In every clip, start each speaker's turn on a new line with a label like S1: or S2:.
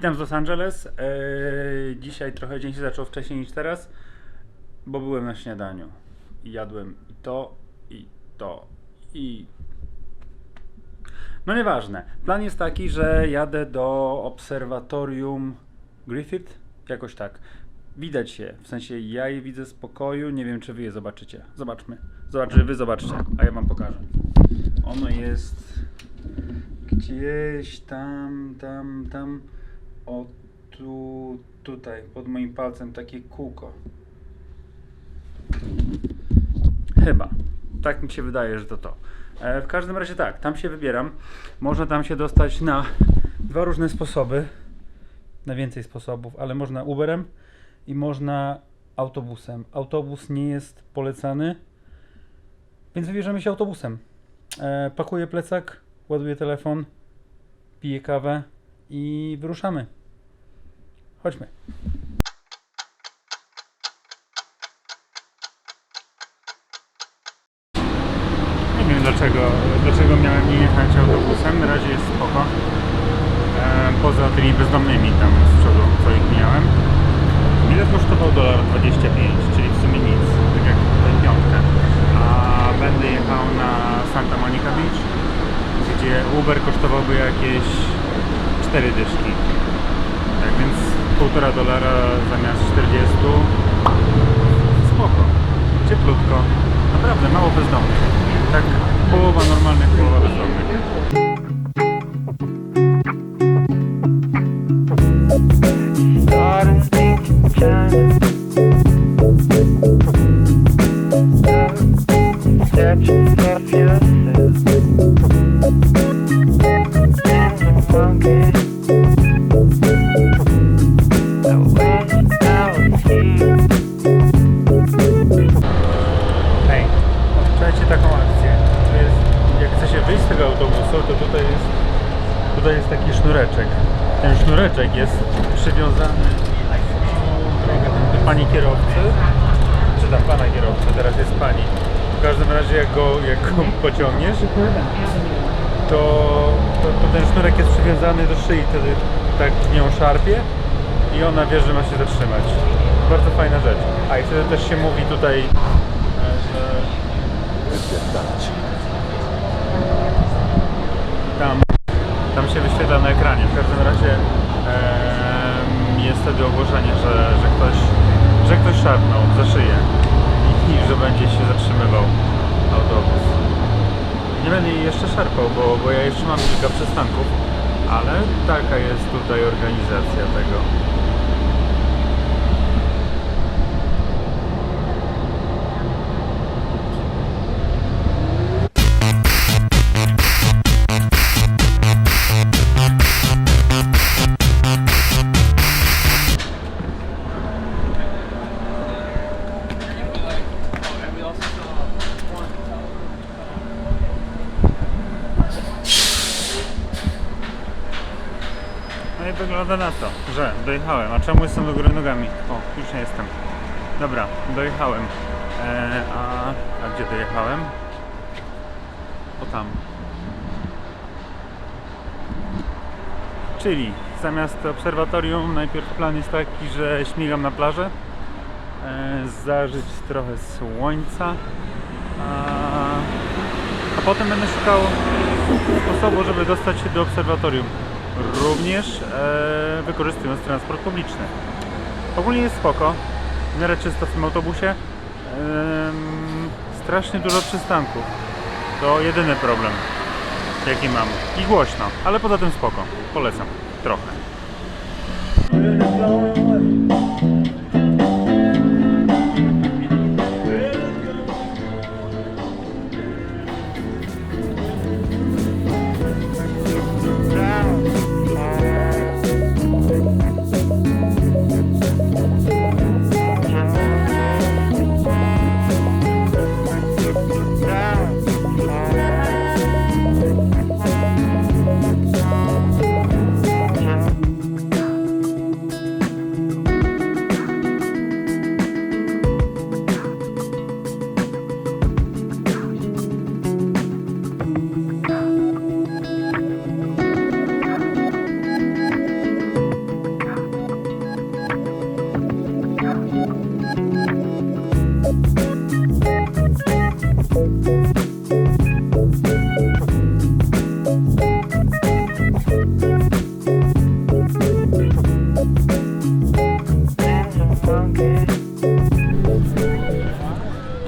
S1: Witam z Los Angeles. Eee, dzisiaj trochę dzień się zaczął wcześniej niż teraz, bo byłem na śniadaniu. I jadłem i to, i to, i. No nieważne. Plan jest taki, że jadę do obserwatorium Griffith, jakoś tak. Widać je, w sensie ja je widzę z pokoju, nie wiem czy wy je zobaczycie. Zobaczmy. Zobacz, wy zobaczcie, a ja wam pokażę. Ono jest gdzieś tam, tam, tam, o tu, tutaj, pod moim palcem takie kółko. Chyba. Tak mi się wydaje, że to to. E, w każdym razie tak, tam się wybieram. Można tam się dostać na dwa różne sposoby. Na więcej sposobów, ale można Uberem i można autobusem. Autobus nie jest polecany, więc wybierzemy się autobusem. E, pakuję plecak, ładuję telefon, piję kawę i wyruszamy. Chodźmy. Nie wiem dlaczego, dlaczego miałem nie jechać autobusem. Na razie jest spoko. E, poza tymi bezdomnymi tam z przodu, co ich miałem. Bilet kosztował dolar 25, czyli w sumie nic, tak jak tutaj piątkę. A będę jechał na Santa Monica Beach, gdzie Uber kosztowałby jakieś 4 dyszki. Tak więc półtora dolara zamiast 40. Spoko. Cieplutko. Naprawdę mało bezdomnych. Tak połowa normalnych, połowa bezdomnych. Tutaj jest taki sznureczek. Ten sznureczek jest przywiązany do pani kierowcy, czy tam pana kierowcy, teraz jest pani. W każdym razie jak go, jak go pociągniesz, to, to, to ten sznurek jest przywiązany do szyi, wtedy tak nią szarpie i ona wie, że ma się zatrzymać. Bardzo fajna rzecz. A i wtedy też się mówi tutaj, e, że tam, tam się wyświetla na ekranie. W każdym razie em, jest wtedy ogłoszenie, że, że, ktoś, że ktoś szarpnął za szyję i że będzie się zatrzymywał autobus. Nie będę jej jeszcze szarpał, bo, bo ja jeszcze mam kilka przystanków, ale taka jest tutaj organizacja tego. Wygląda na to, że dojechałem. A czemu jestem do góry nogami? O, już nie jestem. Dobra, dojechałem. E, a, a gdzie dojechałem? O tam. Czyli zamiast obserwatorium najpierw plan jest taki, że śmigam na plażę, e, zażyć trochę słońca, a, a potem będę szukał sposobu, żeby dostać się do obserwatorium. Również e, wykorzystując transport publiczny. Ogólnie jest spoko, w miarę czysto w tym autobusie. Em, strasznie dużo przystanków. To jedyny problem, jaki mam. I głośno, ale poza tym spoko. Polecam. Trochę.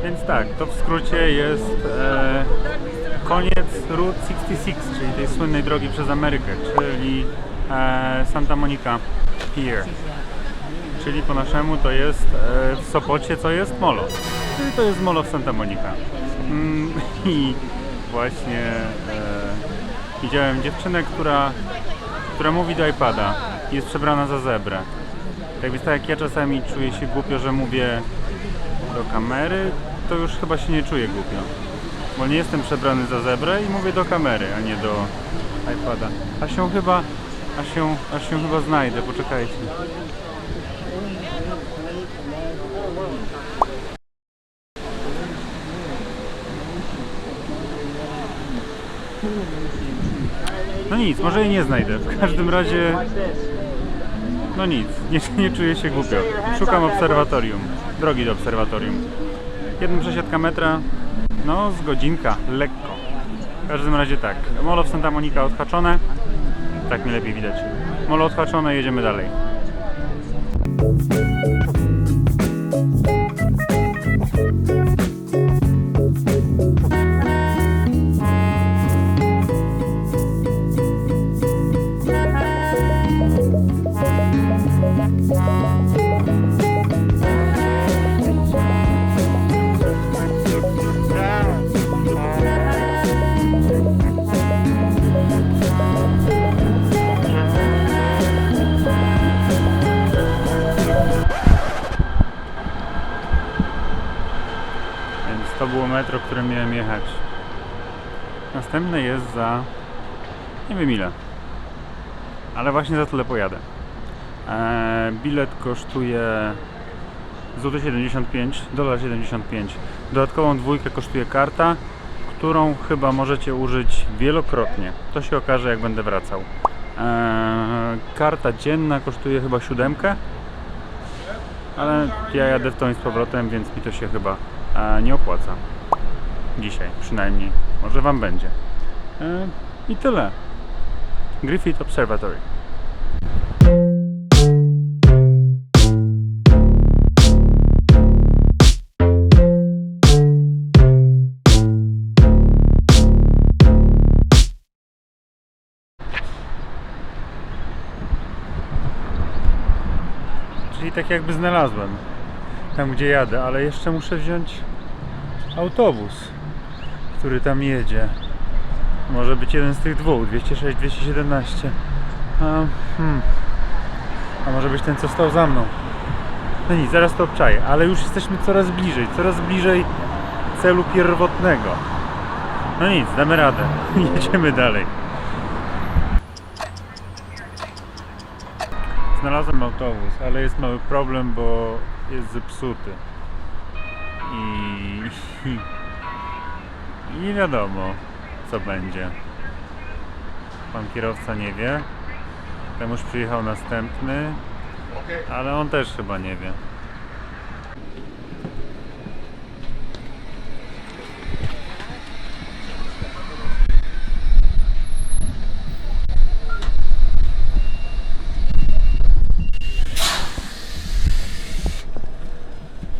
S1: Więc tak, to w skrócie jest e, koniec Route 66, czyli tej słynnej drogi przez Amerykę, czyli e, Santa Monica Pier. Czyli po naszemu to jest e, w Sopocie, co jest molo. Czyli to jest molo w Santa Monica. Mm, I właśnie e, widziałem dziewczynę, która, która mówi do iPada. Jest przebrana za zebrę. Tak więc tak jak ja czasami czuję się głupio, że mówię do kamery, to już chyba się nie czuję głupio. Bo nie jestem przebrany za zebrę i mówię do kamery, a nie do iPada. A się chyba, a się, a się chyba znajdę, poczekajcie. No nic, może jej nie znajdę. W każdym razie, no nic, nie, nie czuję się głupio. Szukam obserwatorium, drogi do obserwatorium. Jedna przesiadka metra, no z godzinka, lekko. W każdym razie tak, molo w Santa Monica odhaczone, tak mi lepiej widać. Molo odhaczone, jedziemy dalej. Metro, którym miałem jechać. Następne jest za nie wiem ile. Ale właśnie za tyle pojadę. Eee, bilet kosztuje złoty 75, dolar 75. Dodatkową dwójkę kosztuje karta, którą chyba możecie użyć wielokrotnie. To się okaże jak będę wracał. Eee, karta dzienna kosztuje chyba siódemkę, ale ja jadę w tą i z powrotem, więc mi to się chyba e, nie opłaca. Dzisiaj przynajmniej. Może Wam będzie. E, I tyle. Griffith Observatory. Czyli tak jakby znalazłem tam gdzie jadę, ale jeszcze muszę wziąć autobus, który tam jedzie. Może być jeden z tych dwóch, 206, 217. A, hmm. A może być ten, co stał za mną. No nic, zaraz to obczaję, ale już jesteśmy coraz bliżej, coraz bliżej celu pierwotnego. No nic, damy radę. Jedziemy dalej. Znalazłem autobus, ale jest mały problem, bo jest zepsuty. I, i nie wiadomo, co będzie. Pan kierowca nie wie. Tam już przyjechał następny, ale on też chyba nie wie.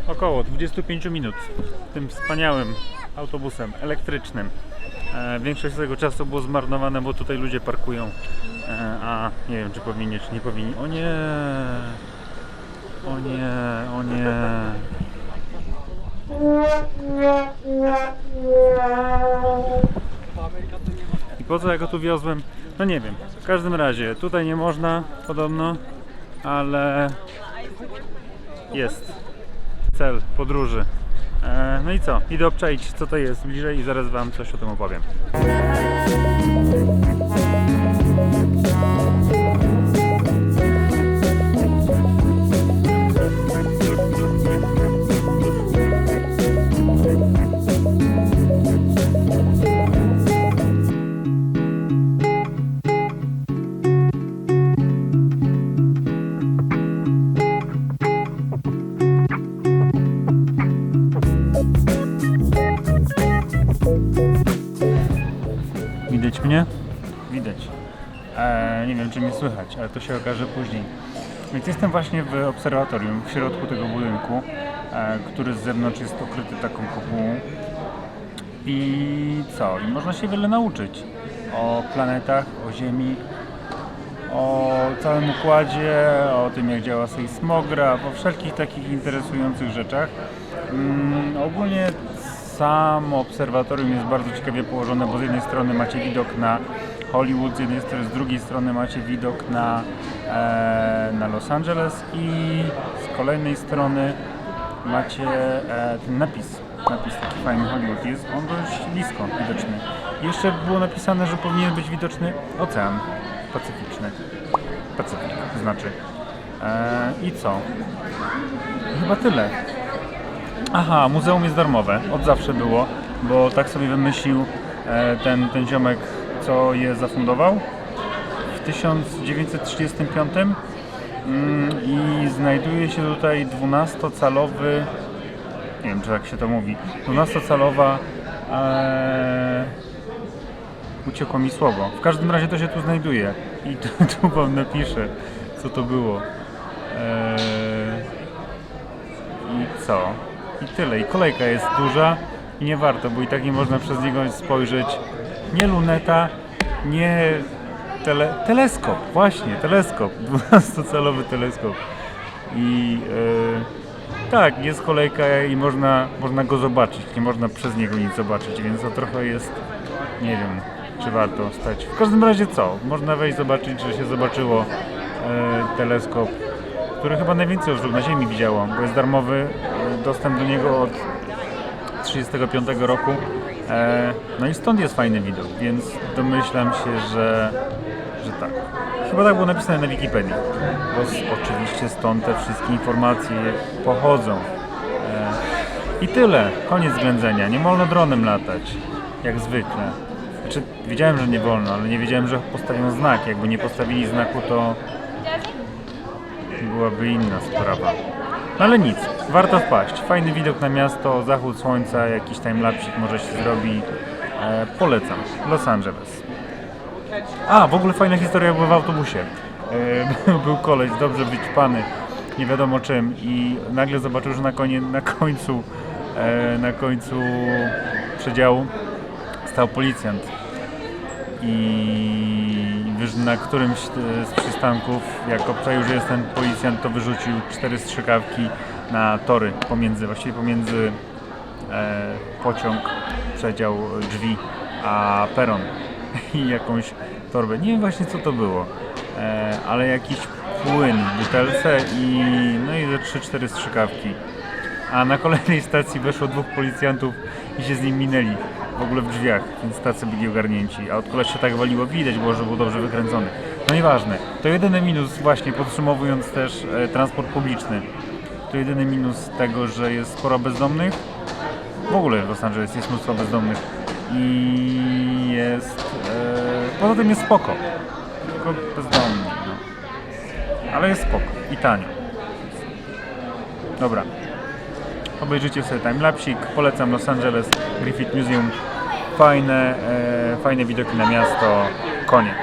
S1: Około 25 minut tym wspaniałym autobusem elektrycznym. E, większość tego czasu było zmarnowane, bo tutaj ludzie parkują. E, a nie wiem, czy powinni, czy nie powinni. O nie! O nie, o nie. I po co ja go tu wiozłem? No nie wiem. W każdym razie, tutaj nie można podobno, ale jest cel podróży. E, no i co? Idę obczaić co to jest bliżej i zaraz Wam coś o tym opowiem. Czy mnie słychać, ale to się okaże później. Więc jestem właśnie w obserwatorium, w środku tego budynku. e, który z zewnątrz jest okryty taką kopułą. I co? I można się wiele nauczyć o planetach, o Ziemi, o całym układzie, o tym jak działa sejsmograf, o wszelkich takich interesujących rzeczach. Mm, ogólnie samo obserwatorium jest bardzo ciekawie położone, bo z jednej strony macie widok na Hollywood, z jednej strony, z drugiej strony macie widok na, e, na Los Angeles i z kolejnej strony macie e, ten napis, napis taki fajny Hollywood jest, on dość blisko widoczny. Jeszcze było napisane, że powinien być widoczny ocean pacyficzny. Pacyfik znaczy. E, I co? Chyba tyle. Aha, muzeum jest darmowe, od zawsze było, bo tak sobie wymyślił e, ten, ten ziomek, co je zafundował w 1935 mm, i znajduje się tutaj 12-calowy, nie wiem czy tak się to mówi, 12-calowa e, uciekło mi słowo. W każdym razie to się tu znajduje i tu, tu wam napiszę, co to było. Eee, I co? I tyle. I kolejka jest duża i nie warto, bo i tak nie można przez niego spojrzeć. Nie luneta, nie tele, teleskop. Właśnie, teleskop. 12-calowy teleskop. I e, tak, jest kolejka i można, można go zobaczyć. Nie można przez niego nic zobaczyć, więc to trochę jest, nie wiem, czy warto stać. W każdym razie co? Można wejść zobaczyć, że się zobaczyło e, teleskop, który chyba najwięcej osób na Ziemi widziało, bo jest darmowy e, dostęp do niego od 1935 roku. E, no i stąd jest fajny widok, więc domyślam się, że, że tak. Chyba tak było napisane na Wikipedii, bo oczywiście stąd te wszystkie informacje pochodzą. E, I tyle, koniec ględzenia. Nie wolno dronem latać, jak zwykle. Znaczy, wiedziałem, że nie wolno, ale nie wiedziałem, że postawią znak. Jakby nie postawili znaku, to byłaby inna sprawa. No ale nic, warto wpaść. Fajny widok na miasto, zachód słońca, jakiś timelapsik może się zrobi. E, polecam. Los Angeles. A, w ogóle fajna historia była w autobusie. E, był koleś dobrze wyćpany, nie wiadomo czym i nagle zobaczył, że na, konie, na końcu e, na końcu przedziału stał policjant i na którymś e, z przystanków, jak obczaił, że jest ten policjant, to wyrzucił cztery strzykawki na tory pomiędzy, właściwie pomiędzy e, pociąg, przedział drzwi, a peron i jakąś torbę. Nie wiem właśnie co to było, e, ale jakiś płyn w butelce i no i ze 3-4 strzykawki. A na kolejnej stacji weszło dwóch policjantów i się z nim minęli w ogóle w drzwiach, więc tacy byli ogarnięci. A od koleś się tak waliło, widać było, że był dobrze wykręcony. No nieważne. To jedyny minus, właśnie podsumowując też e, transport publiczny. To jedyny minus tego, że jest sporo bezdomnych. W ogóle w Los Angeles jest mnóstwo bezdomnych. I jest... E, poza tym jest spoko. Tylko bezdomni. No. Ale jest spoko. I tanio. Dobra. Obejrzyjcie sobie timelapsik. Polecam Los Angeles Griffith Museum. Fajne, e, fajne widoki na miasto. Koniec.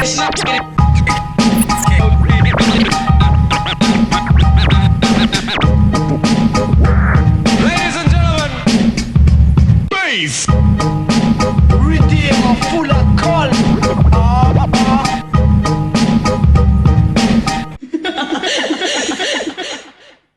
S2: It's not